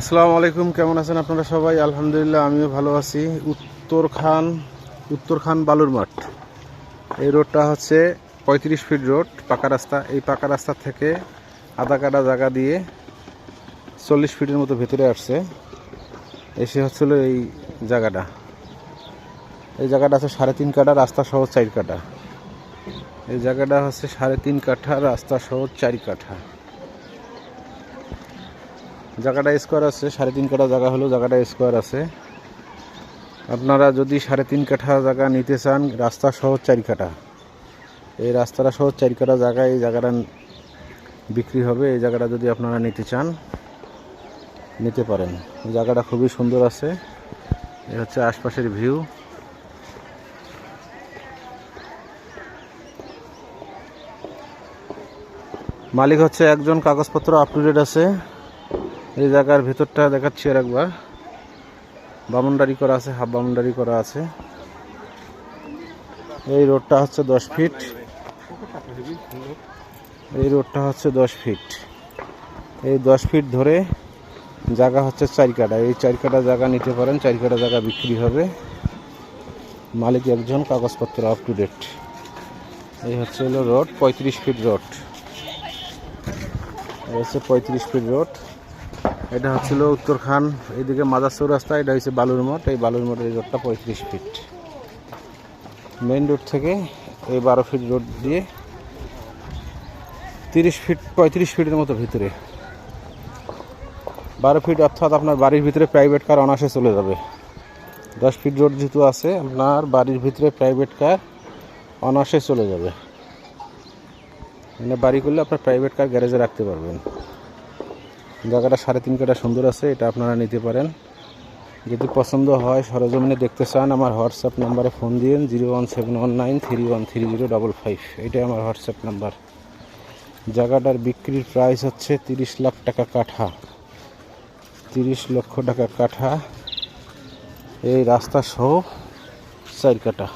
আসসালামু আলাইকুম, কেমন আছেন আপনারা সবাই? আলহামদুলিল্লাহ, আমিও ভালো আছি। উত্তরখান উত্তরখান বালুর মাঠ। এই রোডটা হচ্ছে পঁয়ত্রিশ ফিট রোড, পাকা রাস্তা। এই পাকা রাস্তা থেকে আধা কাটা জায়গা দিয়ে চল্লিশ ফিটের মতো ভেতরে আসছে। এসে হচ্ছিল এই জায়গাটা। এই জায়গাটা আছে সাড়ে তিন কাঠা, রাস্তা সহ চার কাঠা। এই জায়গাটা হচ্ছে সাড়ে তিন কাঠা, রাস্তা সহ চারি কাঠা। জায়গাটা স্কোয়ার আছে, সাড়ে তিন কাঠা জায়গা হলেও জায়গাটা স্কোয়ার আছে। আপনারা যদি সাড়ে তিন কাঠা জায়গা নিতে চান, রাস্তা সহ চারি কাঠা। এই রাস্তাটা সহ চারি কাঠা জায়গা, এই জায়গাটা বিক্রি হবে, এই জায়গাটা যদি আপনারা নিতে চান, নিতে পারেন। জায়গাটা খুবই সুন্দর আছে। এ হচ্ছে আশপাশের ভিউ মালিক হচ্ছে একজন কাগজপত্র আপ টু ডেট আছে। এই জায়গার ভেতরটা দেখাচ্ছি আর একবার। বামুনডারি করা আছে, হাফ বামুন্ডারি করা আছে। এই রোডটা হচ্ছে দশ ফিট। এই রোডটা হচ্ছে দশ ফিট। এই দশ ফিট ধরে জায়গা হচ্ছে চার কাটা এই চার কাটা জায়গা নিতে পারেন, চার কাটা জায়গা বিক্রি হবে। মালিক একজন, কাগজপত্র আপ টু ডেট এই হচ্ছে হলো রোড, পঁয়ত্রিশ ফিট রোড। এই হচ্ছে পঁয়ত্রিশ ফিট রোড। এটা হচ্ছিল উত্তরখান এইদিকে মাদার চৌরাস্তা, এটা হচ্ছে বালুর মঠ। এই বালুর মঠ এই রোডটা পঁয়ত্রিশ ফিট। মেইন রোড থেকে এই বারো ফিট রোড দিয়ে তিরিশ ফিট, পঁয়ত্রিশ ফিটের মতো ভিতরে। বারো ফিট অর্থাৎ আপনার বাড়ির ভিতরে প্রাইভেট কার অনাসে চলে যাবে। দশ ফিট রোড যেহেতু আছে, আপনার বাড়ির ভিতরে প্রাইভেট কার অনাসে চলে যাবে। মানে বাড়ি করলে আপনার প্রাইভেট কার গ্যারেজে রাখতে পারবেন। জায়গাটা সাড়ে তিন কাটা সুন্দর আছে, এটা আপনারা নিতে পারেন। যদি পছন্দ হয়, সরজমিনে দেখতে চান, আমার হোয়াটসঅ্যাপ নাম্বারে ফোন দিন, zero one seven one nine three one three zero double five. এটাই আমার হোয়াটসঅ্যাপ নাম্বার। জায়গাটার বিক্রির প্রাইস হচ্ছে তিরিশ লাখ টাকা কাঠা। তিরিশ লক্ষ টাকা কাঠা। এই রাস্তা সহ চার কাঠা।